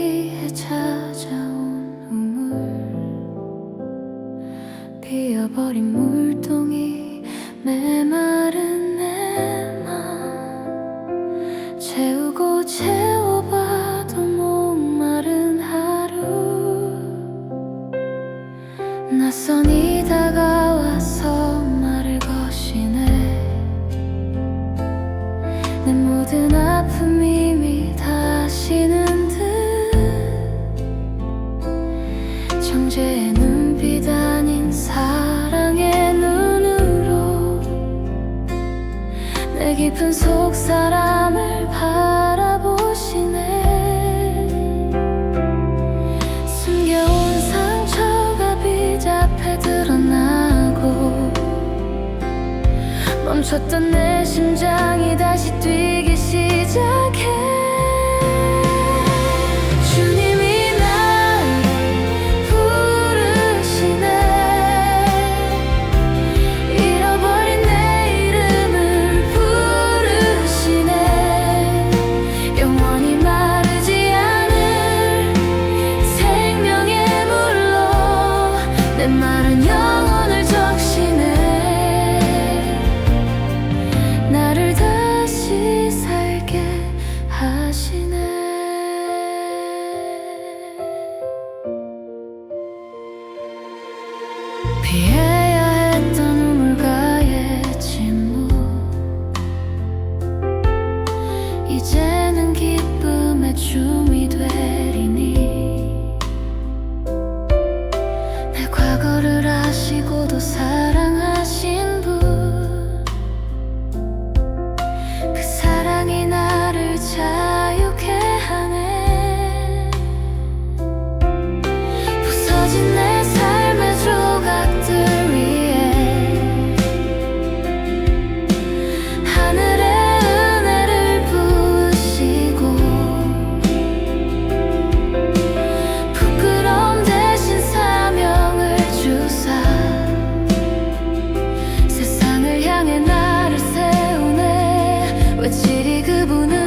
피해 찾아온 눈물 비어버린 물동이 깊은 속 사람을 바라보시네. 숨겨온 상처가 비잡해 드러나고 멈췄던 내 심장이 다시 뛰기 시작해 피해야 했던 우물가의 침묵. 이제는 기쁨의 춤이 되리니. 내 과거를 아시고도 사랑 그분은